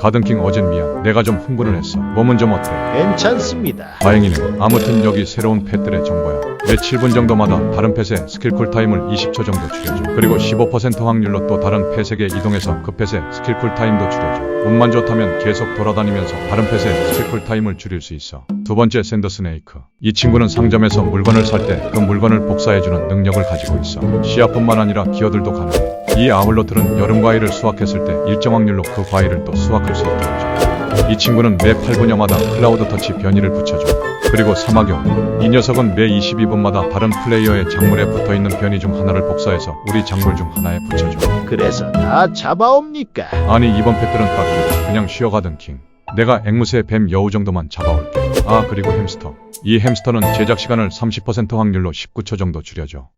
가든킹 어젠 미안. 내가 좀 흥분을 했어. 몸은 좀 어때? 괜찮습니다. 다행이네. 아무튼 여기 새로운 펫들의 정보야. 매 7분 정도마다 다른 펫의 스킬 쿨 타임을 20초 정도 줄여줘. 그리고 15% 확률로 또 다른 펫에게 이동해서 그 펫의 스킬 쿨 타임도 줄여줘. 운만 좋다면 계속 돌아다니면서 다른 펫의 스킬 쿨 타임을 줄일 수 있어. 두 번째 샌더 스네이크. 이 친구는 상점에서 물건을 살 때 그 물건을 복사해주는 능력을 가지고 있어. 씨앗뿐만 아니라 기어들도 가능해. 이 아울러틀은 여름 과일을 수확했을 때 일정 확률로 그 과일을 또 수확할 수 있다고 줘. 이 친구는 매 8분여마다 클라우드 터치 변이를 붙여줘. 그리고 사막용. 이 녀석은 매 22분마다 다른 플레이어의 작물에 붙어있는 변이 중 하나를 복사해서 우리 작물 중 하나에 붙여줘. 그래서 다 잡아옵니까? 아니 이번 펫들은 딱히 그냥 쉬어가던 킹. 내가 앵무새 뱀 여우 정도만 잡아올게. 아 그리고 햄스터. 이 햄스터는 제작 시간을 30% 확률로 19초 정도 줄여줘.